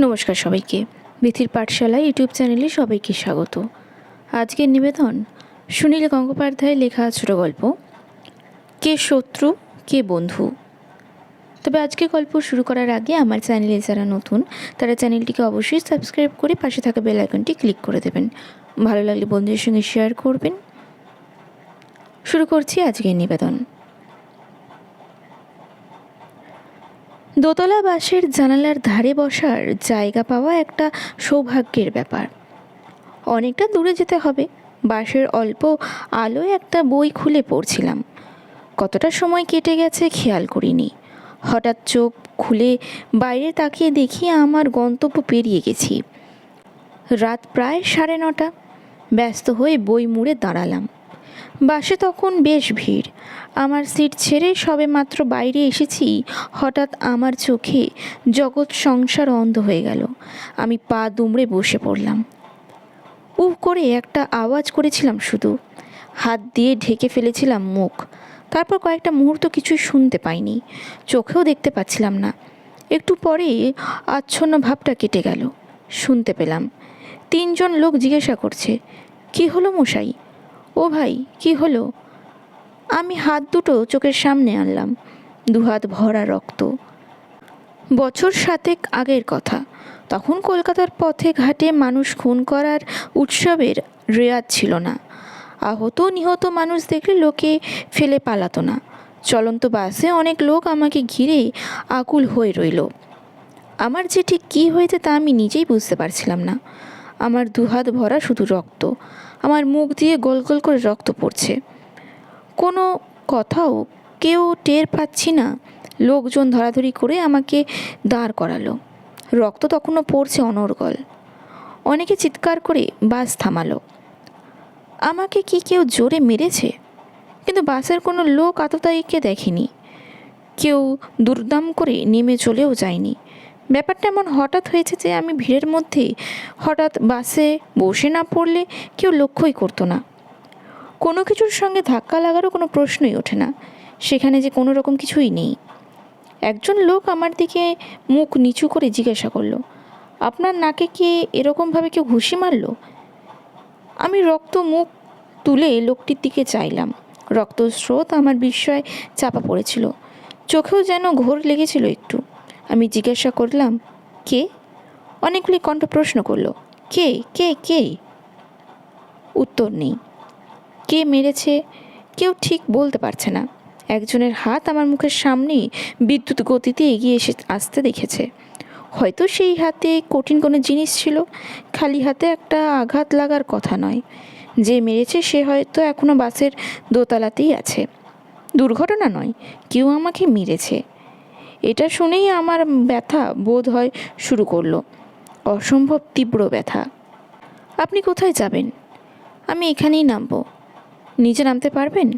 নমস্কার সবাইকে। বিথির পাঠশালা ইউটিউব চ্যানেলে সবাইকে স্বাগত। আজকের নিবেদন সুনীল গঙ্গোপাধ্যায়ের লেখা ছোট গল্প, কে শত্রু, কে বন্ধু? তবে আজকে গল্প শুরু করার আগে আমার চ্যানেলে যারা নতুন, তারা চ্যানেলটিকে অবশ্যই সাবস্ক্রাইব করে পাশে থাকা বেল আইকনটি ক্লিক করে দেবেন। ভালো লাগলে বন্ধুদের সঙ্গে শেয়ার করবেন। শুরু করছি আজকের নিবেদন। দোতলা বাসের জানালার ধারে বসার জায়গা পাওয়া একটা সৌভাগ্যের ব্যাপার। অনেকটা দূরে যেতে হবে। বাসের অল্প আলোয় একটা বই খুলে পড়ছিলাম। কতটা সময় কেটে গেছে খেয়াল করিনি। হঠাৎ চোখ খুলে বাইরে তাকিয়ে দেখি আমার গন্তব্য পেরিয়ে গেছি। রাত প্রায় সাড়ে নটা। ব্যস্ত হয়ে বই মুড়ে দাঁড়ালাম। বাসে তখন বেশ ভিড়। আমার সিট ছেড়ে সবে মাত্র বাইরে এসেছি, হঠাৎ আমার চোখে জগৎ সংসার অন্ধ হয়ে গেল। আমি পা দুমড়ে বসে পড়লাম। উহ করে একটা আওয়াজ করেছিলাম শুধু। হাত দিয়ে ঢেকে ফেলেছিলাম মুখ। তারপর কয়েকটা মুহূর্ত কিছুই শুনতে পাইনি। চোখেও দেখতে পাচ্ছিলাম না। একটু পরে আচ্ছন্ন ভাবটা কেটে গেল। শুনতে পেলাম। তিনজন লোক জিজ্ঞাসা করছে, কি হলো মশাই? ও ভাই, কি হলো? আমি হাত দুটো চোখের সামনে আনলাম, দুহাত ভরা রক্ত। বছর সাতেক আগের কথা। তখন কলকাতার পথে ঘাটে মানুষ খুন করার উৎসবের রেয়াজ ছিল না। আহত নিহত মানুষ দেখলে লোকে ফেলে পালাতো না। চলন্ত বাসে অনেক লোক আমাকে ঘিরে আকুল হয়ে রইল। আমার যে ঠিক কী হয়েছে তা আমি নিজেই বুঝতে পারছিলাম না। আমার দুহাত ভরা শুধু রক্ত। আমার মুখ দিয়ে গোল গোল করে রক্ত পড়ছে। কোনো কথাও কেউ টের পাচ্ছি না। লোকজন ধরাধরি করে আমাকে দাঁড় করালো। রক্ত তখনও পড়ছে অনর্গল। অনেকে চিৎকার করে বাস থামালো। আমাকে কি কেউ জোরে মেরেছে? কিন্তু বাসের কোনো লোক আততায়ীকে দেখেনি। কেউ দুর্দাম করে নেমে চলেও যায়নি। ব্যাপারটা এমন হঠাৎ হয়েছে যে আমি ভিড়ের মধ্যে হঠাৎ বাসে বসে না পড়লে কেউ লক্ষ্যই করতো না। কোনো কিছুর সঙ্গে ধাক্কা লাগারও কোনো প্রশ্নই ওঠে না। সেখানে যে কোনো রকম কিছুই নেই। একজন লোক আমার দিকে মুখ নিচু করে জিজ্ঞাসা করল, আপনার নাকে কি এরকমভাবে কেউ ঘুষি মারল? আমি রক্ত মুখ তুলে লোকটির দিকে চাইলাম। রক্তস্রোত আমার বিস্ময় চাপা পড়েছিল। চোখেও যেন ঘোর লেগেছিল একটু। আমি জিজ্ঞাসা করলাম, কে? অনেকগুলি কণ্ঠ প্রশ্ন করল, কে কে কে? উত্তর নেই, কে মেরেছে? কেউ ঠিক বলতে পারছে না, একজনের হাত আমার মুখের সামনেই বিদ্যুৎ গতিতে এগিয়ে এসে আসতে দেখেছে, হয়তো সেই হাতে কঠিন কোনো জিনিস ছিল, খালি হাতে একটা আঘাত লাগার কথা নয়, যে মেরেছে সে হয়তো এখনও বাসের দোতলাতেই আছে, দুর্ঘটনা নয়, কেউ আমাকে মেরেছে। এটা শুনেই আমার ব্যথা বোধ হয় শুরু করল। অসম্ভব তীব্র ব্যথা। আপনি কোথায় যাবেন? আমি এখানেই নামবো। নিজে নামতে পারবেন?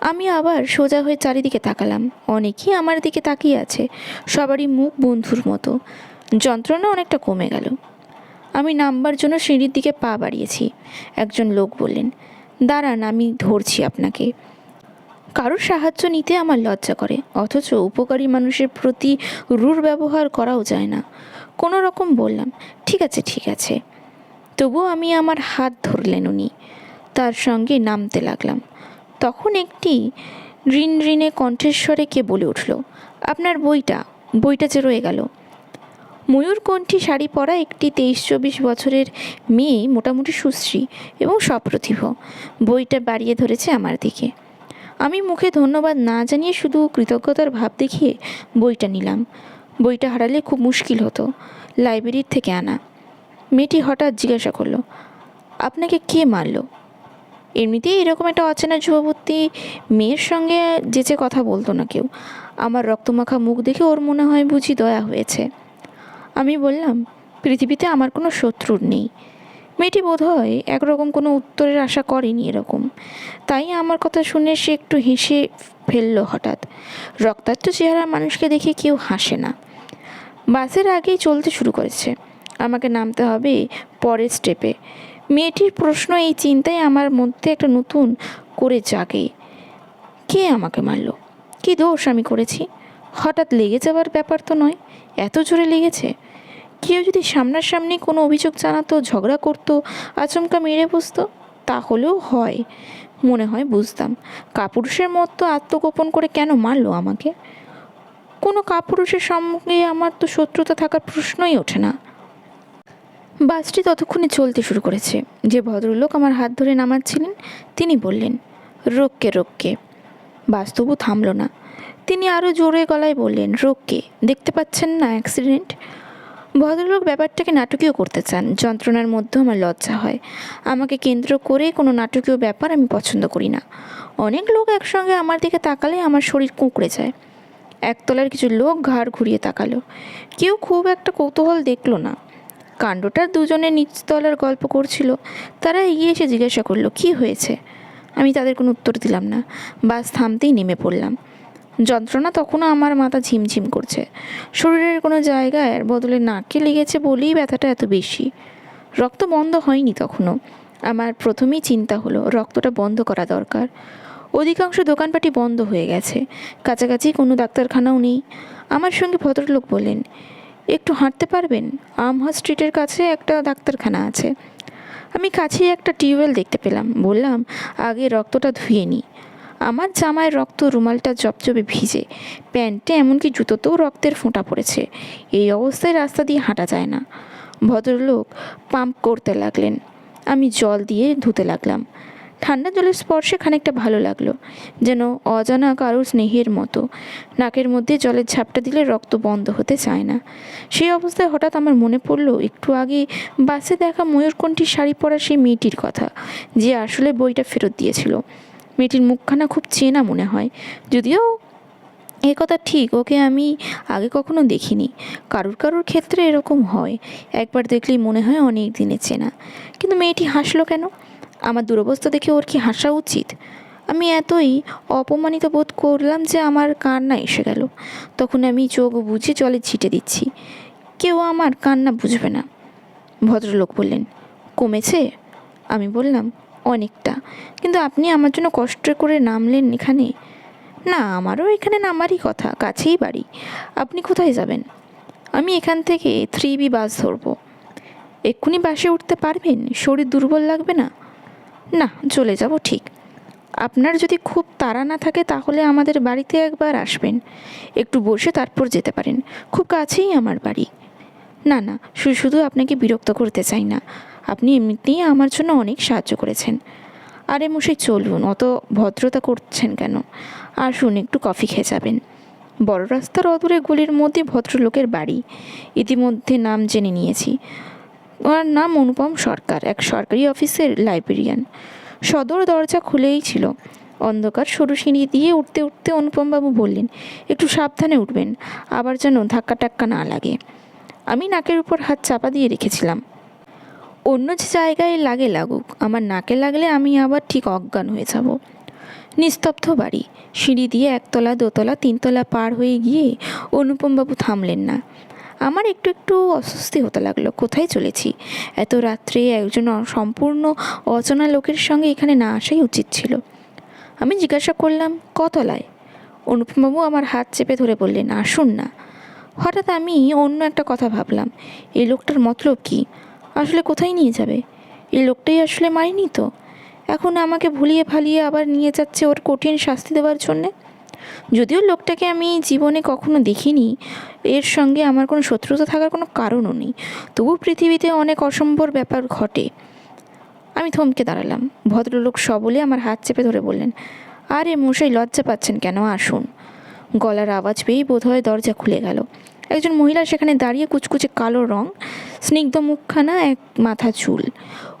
আমি আবার সোজা হয়ে চারিদিকে তাকালাম। অনেকেই আমার দিকে তাকিয়ে আছে। সবারই মুখ বন্ধুর মতো। যন্ত্রণা অনেকটা কমে গেল। আমি নামবার জন্য সিঁড়ির দিকে পা বাড়িয়েছি। একজন লোক বললেন, দাঁড়ান, আমি ধরছি আপনাকে। কারোর সাহায্য নিতে আমার লজ্জা করে, অথচ উপকারী মানুষের প্রতি রূঢ় ব্যবহার করাও যায় না। কোনো রকম বললাম, ঠিক আছে ঠিক আছে। তবুও আমি আমার হাত ধরলেন উনি। তার সঙ্গে নামতে লাগলাম। তখন একটি ঋণ ঋণে কণ্ঠেশ্বরে কে বলে উঠল, আপনার বইটা বইটা যে রয়ে গেল। ময়ূরকণ্ঠী শাড়ি পরা একটি তেইশ চব্বিশ বছরের মেয়ে, মোটামুটি সুশ্রী এবং সপ্রতিভ। বইটা বাড়িয়ে ধরেছে আমার দিকে। আমি মুখে ধন্যবাদ না জানিয়ে শুধু কৃতজ্ঞতার ভাব দেখিয়ে বইটা নিলাম। বইটা হারালে খুব মুশকিল হতো। লাইব্রেরির থেকে আনা। মেয়েটি হঠাৎ জিজ্ঞাসা করল, আপনাকে কে মারলো? এমনিতেই এরকম একটা অচেনা যুবতী মেয়ের সঙ্গে যেচে কথা বলতো না কেউ। আমার রক্তমাখা মুখ দেখে ওর মনে হয় বুঝি দয়া হয়েছে। আমি বললাম, পৃথিবীতে আমার কোনো শত্রুর নেই। মেয়েটি বোধ হয় একরকম কোনো উত্তরের আশা করেনি এরকম। তাই আমার কথা শুনে সে একটু হেসে ফেলল হঠাৎ। রক্তাক্ত চেহারা মানুষকে দেখে কেউ হাসে না। বাসের আগেই চলতে শুরু করেছে। আমাকে নামতে হবে পরের স্টেপে মেয়েটির প্রশ্ন এই চিন্তায় আমার মধ্যে একটা নতুন করে জাগে। কে আমাকে মারল? কি দোষ আমি করেছি? হঠাৎ লেগে যাওয়ার ব্যাপার তো নয়। এত জোরে লেগেছে? কেউ যদি সামনাসামনি কোনো অভিযোগ জানাতো, ঝগড়া করতো, আচমকা মেরে বসতো, তাহলেও হয়। মনে হয় বুঝতাম। কাপুরুষের মতো আত্মগোপন করে কেন মারলো আমাকে? কোনো কাপুরুষের সঙ্গে আমার তো শত্রুতা থাকার প্রশ্নই ওঠে না। বাসটি ততক্ষণে চলতে শুরু করেছে। যে ভদ্রলোক আমার হাত ধরে নামাচ্ছিলেন, তিনি বললেন, রোগকে রোগকে। বাস তবু থামল না। তিনি আরও জোরে গলায় বললেন, রোগকে, দেখতে পাচ্ছেন না অ্যাক্সিডেন্ট? ভদ্রলোক ব্যাপারটাকে নাটকীয় করতে চান। যন্ত্রণার মধ্যেও আমার লজ্জা হয়। আমাকে কেন্দ্র করে কোনো নাটকীয় ব্যাপার আমি পছন্দ করি না। অনেক লোক একসঙ্গে আমার দিকে তাকালে আমার শরীর কুঁকড়ে যায়। একতলার কিছু লোক ঘাড় ঘুরিয়ে তাকালো। কেউ খুব একটা কৌতূহল দেখল না। কাণ্ডটা দুজনে নিচতলার গল্প করছিল। তারা এগিয়ে এসে জিজ্ঞাসা করল, কি হয়েছে? আমি তাদের কোনো উত্তর দিলাম না। বাস থামতেই নেমে পড়লাম। যন্ত্রণা তখনও আমার মাথা ঝিমঝিম করছে। শরীরের কোনো জায়গায় বদলে নাকে লেগেছে বলেই ব্যথাটা এত বেশি। রক্ত বন্ধ হয়নি তখনও। আমার প্রথমেই চিন্তা হলো, রক্তটা বন্ধ করা দরকার। অধিকাংশ দোকানপাটি বন্ধ হয়ে গেছে। কাছাকাছি কোনো ডাক্তারখানাও নেই। আমার সঙ্গে ভদ্রলোক বললেন, একটু হাঁটতে পারবেন? আমহা স্ট্রিটের কাছে একটা ডাক্তারখানা আছে। আমি কাছেই একটা টিউবওয়েল দেখতে পেলাম। বললাম, আগে রক্তটা ধুয়ে নিই আমার জামায় রক্ত রুমালটা জপজপে ভিজে। প্যান্টে এমনকি জুতোতেও রক্তের ফোঁটা পড়েছে। এই অবস্থায় রাস্তা দিয়ে হাঁটা যায় না। ভদ্রলোক পাম্প করতে লাগলেন। আমি জল দিয়ে ধুতে লাগলাম। ঠান্ডা জলের স্পর্শে খানিকটা ভালো লাগল, যেন অজানা কারোর স্নেহের মতো। নাকের মধ্যে জলের ঝাপটা দিলে রক্ত বন্ধ হতে চায় না। সেই অবস্থায় হঠাৎ আমার মনে পড়ল, একটু আগে বাসে দেখা ময়ূরকণ্ঠী শাড়ি পরা সেই মেয়েটির কথা, যে আসলে বইটা ফেরত দিয়েছিল। মেয়েটির মুখখানা খুব চেনা মনে হয়। যদিও এ কথা ঠিক, ওকে আমি আগে কখনো দেখিনি। কারুর কারুর ক্ষেত্রে এরকম হয়। একবার দেখলেই মনে হয় অনেক দিনের চেনা। কিন্তু মেয়েটি হাসলো কেন? আমার দুরবস্থা দেখে ওর কি হাসা উচিত? আমি এতই অপমানিত বোধ করলাম যে আমার কান্না এসে গেল। তখন আমি চোখ বুঝে জলে ছিটে দিচ্ছি। কেউ আমার কান্না বুঝবে না। ভদ্রলোক বললেন, কমেছে? আমি বললাম অনেকটা। কিন্তু আপনি আমার জন্য কষ্ট করে নামলেন এখানে? না, আমারও এখানে নামারই কথা, কাছেই বাড়ি। আপনি কোথায় যাবেন? আমি এখান থেকে থ্রি বি বাস ধরবো। এক্ষুনি বাসে উঠতে পারবেন? শরীর দুর্বল লাগবে না? না, চলে যাব ঠিক। আপনার যদি খুব তাড়া না থাকে তাহলে আমাদের বাড়িতে একবার আসবেন। একটু বসে তারপর যেতে পারেন। খুব কাছেই আমার বাড়ি। না না শুধু আপনাকে বিরক্ত করতে চাই না। আপনি এমনিতেই আমার জন্য অনেক সাহায্য করেছেন। আরে মশাই, চলুন, অত ভদ্রতা করছেন কেন? আসুন, একটু কফি খেয়ে যাবেন। বড় রাস্তার অদূরে গলির মধ্যে ভদ্রলোকের বাড়ি। ইতিমধ্যে নাম জেনে নিয়েছি। ওনার নাম অনুপম সরকার, এক সরকারি অফিসের লাইব্রেরিয়ান। সদর দরজা খুলেই ছিল। অন্ধকার সরু সিঁড়ি দিয়ে উঠতে উঠতে অনুপমবাবু বললেন, একটু সাবধানে উঠবেন, আবার যেন ধাক্কা টাক্কা না লাগে। আমি নাকের উপর হাত চাপা দিয়ে রেখেছিলাম। অন্য যে জায়গায় লাগে লাগুক, আমার নাকে লাগলে আমি আবার ঠিক অজ্ঞান হয়ে যাব। নিস্তব্ধ বাড়ি। সিঁড়ি দিয়ে একতলা, দোতলা, তিনতলা পার হয়ে গিয়ে অনুপমবাবু থামলেন না। আমার একটু একটু অস্বস্তি হতে লাগল, কোথায় চলেছি? এত রাত্রে একজন সম্পূর্ণ অচেনা লোকের সঙ্গে এখানে না আসাই উচিত ছিল। আমি জিজ্ঞাসা করলাম, কতলায়? অনুপমবাবু আমার হাত চেপে ধরে বললেন, আসুন না। হঠাৎ আমি অন্য একটা কথা ভাবলাম এই লোকটার মতলব কি? আসলে কোথায় নিয়ে যাবে? এই লোকটাই আসলে মারিনি তো। এখন আমাকে ভুলিয়ে ফালিয়ে আবার নিয়ে যাচ্ছে ওর কঠিন শাস্তি দেওয়ার জন্যে? যদিও লোকটাকে আমি জীবনে কখনো দেখিনি, এর সঙ্গে আমার কোনো শত্রুতা থাকার কোনো কারণও নেই। তবু পৃথিবীতে অনেক অসম্ভব ব্যাপার ঘটে। আমি থমকে দাঁড়ালাম। ভদ্রলোক সবলে আমার হাত চেপে ধরে বললেন, আরে মশাই, লজ্জা পাচ্ছেন কেন? আসুন। গলার আওয়াজ পেয়েই বোধহয় দরজা খুলে গেল। একজন মহিলা সেখানে দাঁড়িয়ে কুচকুচে কালো রং স্নিগ্ধ মুখখানা এক মাথা চুল।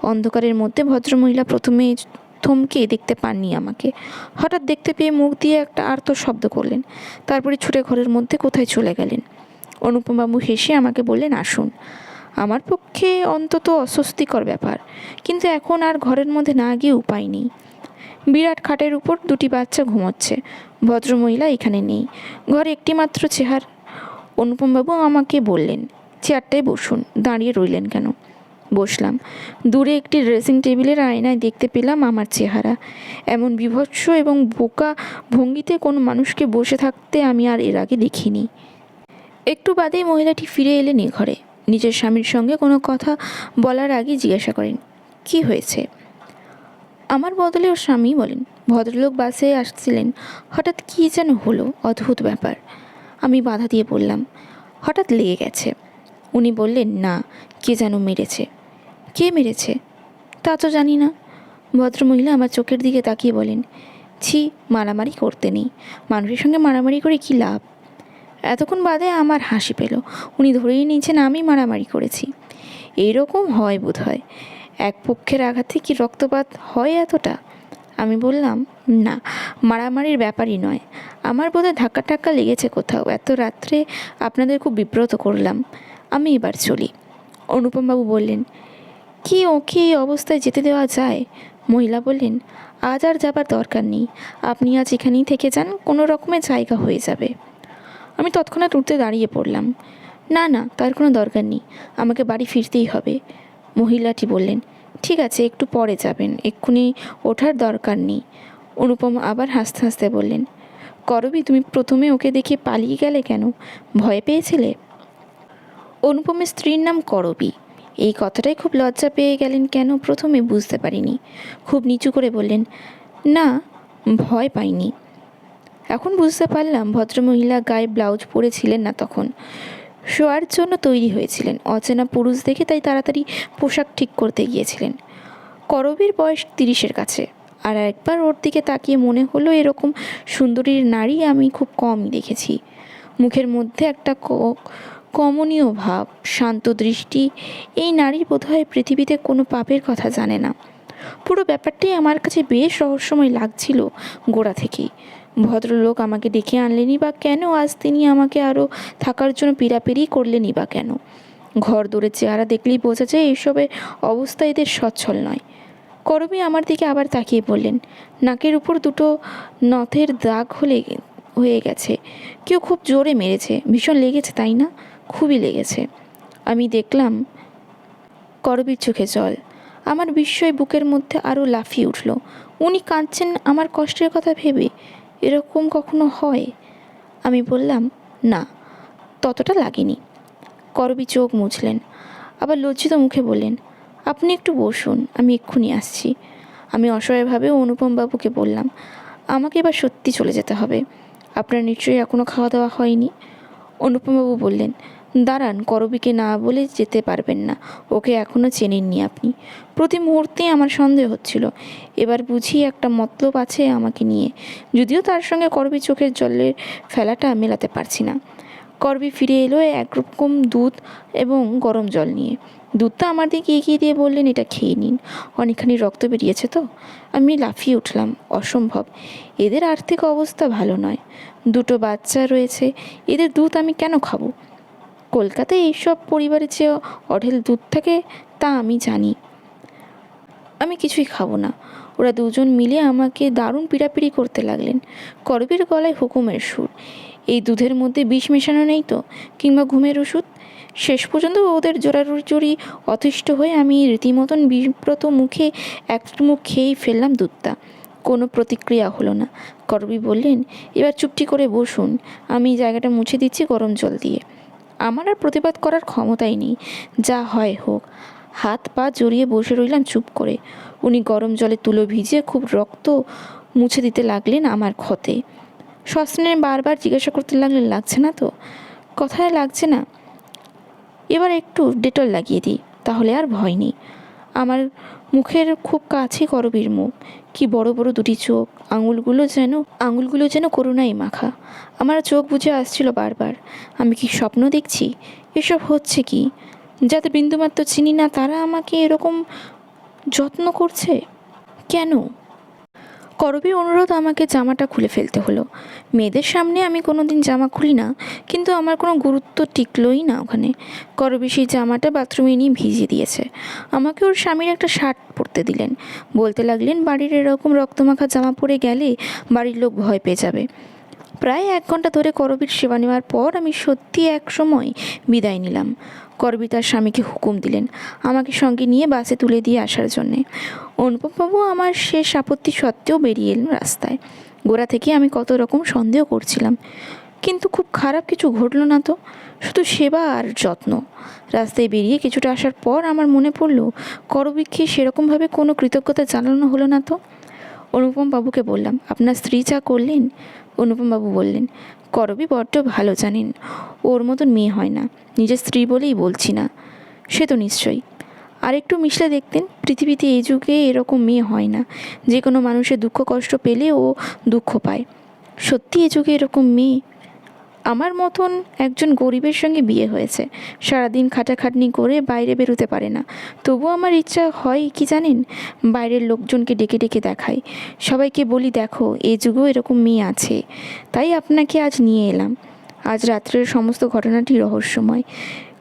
অন্ধকারের মধ্যে ভদ্রমহিলা প্রথমে থমকে দেখতে পাননি আমাকে। হঠাৎ দেখতে পেয়ে মুখ দিয়ে একটা আর্ত শব্দ করলেন। তারপরে ছুটে ঘরের মধ্যে কোথায় চলে গেলেন? অনুপমবাবু হেসে আমাকে বললেন, আসুন। আমার পক্ষে অন্তত অস্বস্তিকর ব্যাপার। কিন্তু এখন আর ঘরের মধ্যে না গিয়ে উপায় নেই। বিরাট খাটের উপর দুটি বাচ্চা ঘুমোচ্ছে। ভদ্রমহিলা এখানে নেই। ঘরে একটি মাত্র চেহার। অনুপমবাবু আমাকে বললেন চেয়ারটায় বসুন, দাঁড়িয়ে রইলেন কেন? বসলাম। দূরে একটি ড্রেসিং টেবিলের আয়নায় দেখতে পেলাম আমার চেহারা। এমন বিভৎস এবং বোকা ভঙ্গিতে কোনো মানুষকে বসে থাকতে আমি আর এর আগে দেখিনি। একটু বাদেই মহিলাটি ফিরে এলেন এ ঘরে। নিজের স্বামীর সঙ্গে কোনো কথা বলার আগে জিজ্ঞাসা করেন, কি হয়েছে? আমার বদলে ওর স্বামী, বলেন। ভদ্রলোক বাসে আসছিলেন। হঠাৎ কী যেন হলো, অদ্ভুত ব্যাপার। আমি বাধা দিয়ে বললাম, হঠাৎ লেগে গেছে। উনি বললেন, না, কে যেন মেরেছে? কে মেরেছে? তা তো জানি না। ভদ্রমহিলা আমার চোখের দিকে তাকিয়ে বলেন, ছি, মারামারি করতে নেই। মানুষের সঙ্গে মারামারি করে কী লাভ? এতক্ষণ বাদে আমার হাসি পেল। উনি ধরেই নিয়েছেন, আমি মারামারি করেছি। এইরকম হয় বোধ হয় এক পক্ষের আঘাতে কি রক্তপাত হয় এতটা? আমি বললাম, না, মারামারির ব্যাপারই নয়। আমার বোধহয় ধাক্কা টাক্কা লেগেছে কোথাও। এত রাত্রে আপনাদের খুব বিব্রত করলাম। আমি এবার চলি। অনুপমবাবু বললেন, কি ওকে এই অবস্থায় যেতে দেওয়া যায়? মহিলা বললেন, আজ আর যাবার দরকার নেই। আপনি আজ এখানেই থেকে যান, কোনো রকমের জায়গা হয়ে যাবে আমি তৎক্ষণাৎ উঠতে দাঁড়িয়ে পড়লাম। না না, তার কোনো দরকার নেই, আমাকে বাড়ি ফিরতেই হবে মহিলাটি বললেন, ঠিক আছে, একটু পরে যাবেন, এক্ষুনি ওঠার দরকার নেই অনুপম আবার হাসতে হাসতে বললেন, করবি, তুমি প্রথমে ওকে দেখে পালিয়ে গেলে কেন? ভয় পেয়েছিলে? অনুপমের স্ত্রীর নাম করবী। এই কথাটাই খুব লজ্জা পেয়ে গেলেন কেন প্রথমে বুঝতে পারিনি। খুব নিচু করে বললেন, না, ভয় পাইনি। এখন বুঝতে পারলাম, ভদ্রমহিলা গায়ে ব্লাউজ পরেছিলেন না তখন। শোয়ার জন্য তৈরি হয়েছিলেন। অচেনা পুরুষ দেখে তাই তাড়াতাড়ি পোশাক ঠিক করতে গিয়েছিলেন। করবীর বয়স তিরিশের কাছে। আর একবার ওর দিকে তাকিয়ে মনে হলো, এরকম সুন্দরীর নারী আমি খুব কমই দেখেছি। মুখের মধ্যে একটা কমনীয় ভাব, শান্ত দৃষ্টি, এই নারী বোধহয় পৃথিবীতে কোনো পাপের কথা জানে না। পুরো ব্যাপারটাই আমার কাছে বেশ রহস্যময় লাগছিল গোড়া থেকেই। ভদ্রলোক আমাকে ডেকে আনলেনই বা কেন? আজ তিনি আমাকে আরও থাকার জন্য পিড়াপিড়ি করলেনই বা কেন? ঘর দৌড়ে চেহারা দেখলেই বোঝা যায় এইসবের অবস্থা এদের সচ্ছল নয়। করবী আমার দিকে আবার তাকিয়ে বললেন, নাকের উপর দুটো নথের দাগ হলে, হয়ে গেছে। কেউ খুব জোরে মেরেছে। ভীষণ লেগেছে, তাই না? খুবই লেগেছে। আমি দেখলাম, করবীর চোখে জল। আমার বিস্ময় বুকের মধ্যে আরও লাফিয়ে উঠল। উনি কাঁদছেন আমার কষ্টের কথা ভেবে। এরকম কখনো হয়? আমি বললাম, না, ততটা লাগেনি। করবী চোখ মুছলেন, আবার লজ্জিত মুখে বললেন, আপনি একটু বসুন, আমি এক্ষুনি আসছি। আমি অসহায়ভাবে অনুপমবাবুকে বললাম, আমাকে এবার সত্যি চলে যেতে হবে। আপনার নিশ্চয়ই এখনও খাওয়া দাওয়া হয়নি? অনুপমবাবু বললেন, দাঁড়ান, করবীকে না বলে যেতে পারবেন না। ওকে এখনও চেনেননি আপনি। প্রতি মুহূর্তেই আমার সন্দেহ হচ্ছিল। এবার বুঝি একটা মতলব আছে আমাকে নিয়ে। যদিও তার সঙ্গে করবী চোখের জলের ফেলাটা মেলাতে পারছি না। করবি ফিরে এলো একরকম দুধ এবং গরম জল নিয়ে। দুধটা আমার দিকে এগিয়ে দিয়ে বললেন, এটা খেয়ে নিন। অনেকখানি রক্ত বেরিয়েছে তো। আমি লাফিয়ে উঠলাম, অসম্ভব। এদের আর্থিক অবস্থা ভালো নয়। দুটো বাচ্চা রয়েছে, এদের দুধ আমি কেন খাব? কলকাতায় এইসব পরিবারের যে অঢেল দুধ থাকে তা আমি জানি। আমি কিছুই খাব না। ওরা দুজন মিলে আমাকে দারুণ পিড়াপিড়ি করতে লাগলেন। করবীর গলায় হুকুমের সুর। এই দুধের মধ্যে বিষ মেশানো নেই তো? কিংবা ঘুমের ওষুধ? শেষ পর্যন্ত ওদের জোড়াজুড়ি অতিষ্ঠ হয়ে আমি রীতিমতন বিব্রত মুখে এক মুখ খেয়েই ফেললাম দুধটা। কোনো প্রতিক্রিয়া হলো না। করবি বললেন, এবার চুপটি করে বসুন। আমি জায়গাটা মুছে দিচ্ছি গরম জল দিয়ে। আমার আর প্রতিবাদ করার ক্ষমতাই নেই। যা হয় হোক। হাত পা জড়িয়ে বসে রইলাম চুপ করে। উনি গরম জলে তুলো ভিজিয়ে খুব রক্ত মুছে দিতে লাগলেন আমার ক্ষতে। সস্নে বারবার জিজ্ঞাসা করতে লাগলেন লাগছে না তো? কথায় লাগছে না। এবার একটু ডেটল লাগিয়ে দিই, তাহলে আর ভয় নেই। আমার মুখের খুব কাছে করবীর মুখ, কি বড় বড় দুটি চোখ, আঙুলগুলো যেন আঙুলগুলো যেন করুণাই মাখা। আমার চোখ বুঝে আসছিল বারবার, আমি কি স্বপ্ন দেখছি? এসব হচ্ছে কি? যাতে বিন্দুমাত্র চিনি না, তারা আমাকে এরকম যত্ন করছে? কেন? করবীর অনুরোধ আমাকে জামাটা খুলে ফেলতে হলো। মেয়েদের সামনে আমি কোনো দিন জামা খুলি না, কিন্তু আমার কোনো গুরুত্ব টিকলোই না ওখানে। করবী সেই জামাটা বাথরুমে নিয়ে ভিজিয়ে দিয়েছে। আমাকে ওর স্বামীর একটা শার্ট পরতে দিলেন। বলতে লাগলেন, বাড়ির এরকম রক্তমাখা জামা পরে গেলে বাড়ির লোক ভয় পেয়ে যাবে। প্রায় এক ঘণ্টা ধরে করবীর সেবা নেওয়ার পর আমি সত্যি এক সময় বিদায় নিলাম। করবী তার স্বামীকে হুকুম দিলেন আমাকে সঙ্গে নিয়ে বাসে তুলে দিয়ে আসার জন্যে। অনুপমবাবু আমার শেষ আপত্তি সত্ত্বেও বেরিয়ে এলেন রাস্তায়। গোড়া থেকে আমি কত রকম সন্দেহ করছিলাম। কিন্তু খুব খারাপ কিছু ঘটলো না তো, শুধু সেবা আর যত্ন। রাস্তায় বেরিয়ে কিছুটা আসার পর আমার মনে পড়ল, করবীক্ষে সেরকমভাবে কোনো কৃতজ্ঞতা জানানো হলো না তো। অনুপম বাবুকে বললাম, আপনার স্ত্রী যা করলেন, অনুপম বাবু বললেন করবী বড্ড ভালো জানেন, ওর মতন মেয়ে হয় না, নিজের স্ত্রী বলেই বলছি না। সে তো নিশ্চয়ই। আর একটু মিশলে দেখতেন, পৃথিবীতে এই যুগে এরকম মেয়ে হয় না, যে কোনো মানুষের দুঃখ কষ্ট পেলে ও দুঃখ পায়। সত্যি এ যুগে এরকম মেয়ে? আমার মতন একজন গরিবের সঙ্গে বিয়ে হয়েছে। সারাদিন খাটাখাটনি করে বাইরে বেরোতে পারে না। তবুও আমার ইচ্ছা হয়, কি জানেন? বাইরের লোকজনকে ডেকে ডেকে দেখাই। সবাইকে বলি, দেখো, এ যুগেও এরকম মেয়ে আছে। তাই আপনাকে আজ নিয়ে এলাম। আজ রাত্রের সমস্ত ঘটনাটি রহস্যময়।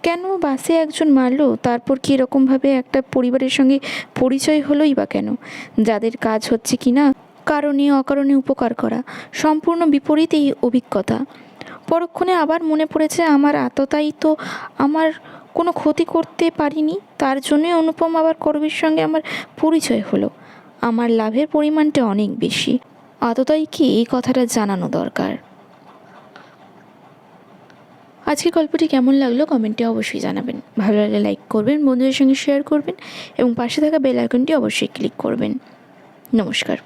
কেন বাসে একজন মারলো? তারপর কি এরকমভাবে একটা পরিবারের সঙ্গে পরিচয় হলোই বা কেন? যাদের কাজ হচ্ছে কি না কারণে, অকারণে উপকার করা। সম্পূর্ণ বিপরীত এই অভিজ্ঞতা। পরক্ষণে আবার মনে পড়েছে আমার আততাই তো আমার কোনো ক্ষতি করতে পারিনি, তার জন্যে অনুপম আবার করবীর সঙ্গে আমার পরিচয় হলো। আমার লাভের পরিমাণটা অনেক বেশি। আততাই কি এই কথাটা জানানো দরকার? আজকের গল্পটি কেমন লাগল কমেন্টে অবশ্যই জানাবেন। ভালো লাগলে লাইক করবেন, বন্ধুদের সঙ্গে শেয়ার করবেন এবং পাশে থাকা বেল আইকনটি অবশ্যই ক্লিক করবেন। নমস্কার।